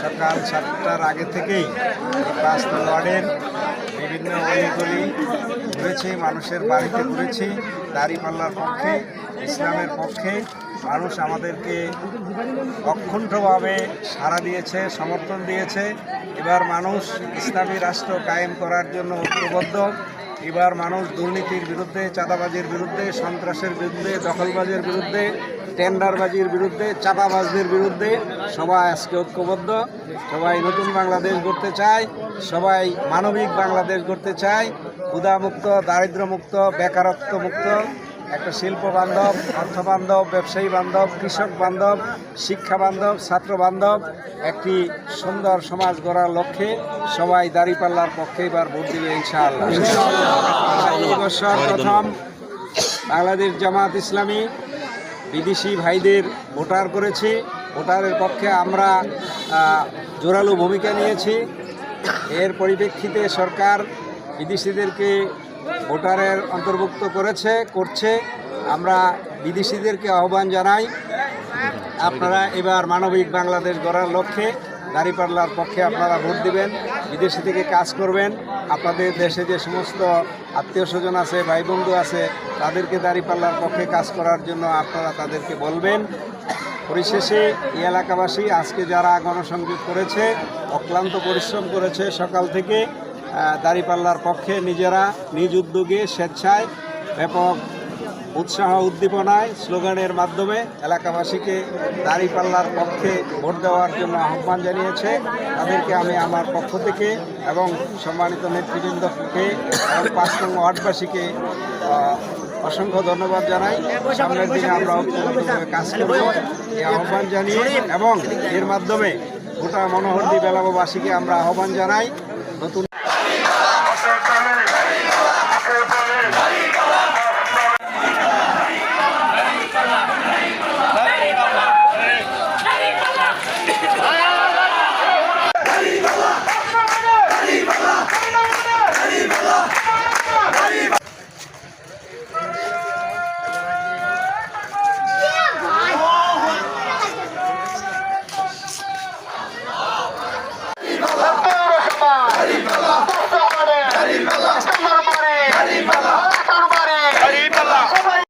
সকাল সাতটার আগে থেকেই পাঁচ ওয়ার্ডের বিভিন্ন অলিগলি ঘুরেছি, মানুষের বাড়িতে ঘুরেছি, দাড়িপাল্লার পক্ষে, ইসলামের পক্ষে। মানুষ আমাদেরকে অক্ষুণ্ঠভাবে সাড়া দিয়েছে, সমর্থন দিয়েছে। এবার মানুষ ইসলামী রাষ্ট্র কায়েম করার জন্য ঐক্যবদ্ধ। এবার মানুষ দুর্নীতির বিরুদ্ধে, চাঁদাবাজির বিরুদ্ধে, সন্ত্রাসের বিরুদ্ধে, দখলবাজির বিরুদ্ধে, টেন্ডারবাজির বিরুদ্ধে চাপাবাজদের বিরুদ্ধে সবাই আজকে ঐক্যবদ্ধ। সবাই নতুন বাংলাদেশ গড়তে চায়, সবাই মানবিক বাংলাদেশ গড়তে চায়। ক্ষুধামুক্ত, দারিদ্র্যমুক্ত বেকারত্ব মুক্ত একটা শিল্প বান্ধব অর্থ বান্ধব ব্যবসায়ী বান্ধব কৃষক বান্ধব শিক্ষা বান্ধব ছাত্র বান্ধব একটি সুন্দর সমাজ গড়ার লক্ষ্যে সবাই দাঁড়িপাল্লার পক্ষে এবার ভোট দিবে ইনশাআল্লাহ। বছর প্রথম বাংলাদেশ জামাত ইসলামী বিদেশি ভাইদের ভোটার করেছি। ভোটারের পক্ষে আমরা জোরালো ভূমিকা নিয়েছি। এর পরিপ্রেক্ষিতে সরকার বিদেশিদেরকে ভোটারের অন্তর্ভুক্ত করেছে, করছে। আমরা বিদেশিদেরকে আহ্বান জানাই, আপনারা এবার মানবিক বাংলাদেশ গড়ার লক্ষ্যে দাঁড়িপাল্লার পক্ষে আপনারা ভোট দিবেন, বিদেশে থেকে কাজ করবেন। আপনাদের দেশে যে সমস্ত আত্মীয় স্বজন আছে ভাই বন্ধু আছে, তাদেরকে দাঁড়িপাল্লার পক্ষে কাজ করার জন্য আপনারা তাদেরকে বলবেন। পরিশেষে এই এলাকাবাসী আজকে যারা গণসংযোগ করেছে, অক্লান্ত পরিশ্রম করেছে সকাল থেকে দাঁড়িপাল্লার পক্ষে নিজেরা নিজ উদ্যোগে, স্বেচ্ছায় ব্যাপক উৎসাহ উদ্দীপনায় স্লোগানের মাধ্যমে এলাকাবাসীকে দাঁড়িপাল্লার পক্ষে ভোট দেওয়ার জন্য আহ্বান জানিয়েছে। তাদেরকে আমি আমার পক্ষ থেকে এবং সম্মানিত নেতৃবৃন্দকে এবং পাঁচ নং ওয়ার্ডবাসীকে অসংখ্য ধন্যবাদ জানাই। সামনের দিনে আমরা কাজ করব। এই আহ্বান জানিয়ে এবং এর মাধ্যমে গোটা মনোহরদী বেলাবাসীকে আমরা আহ্বান জানাই। নতুন 巴巴，阿里，巴巴。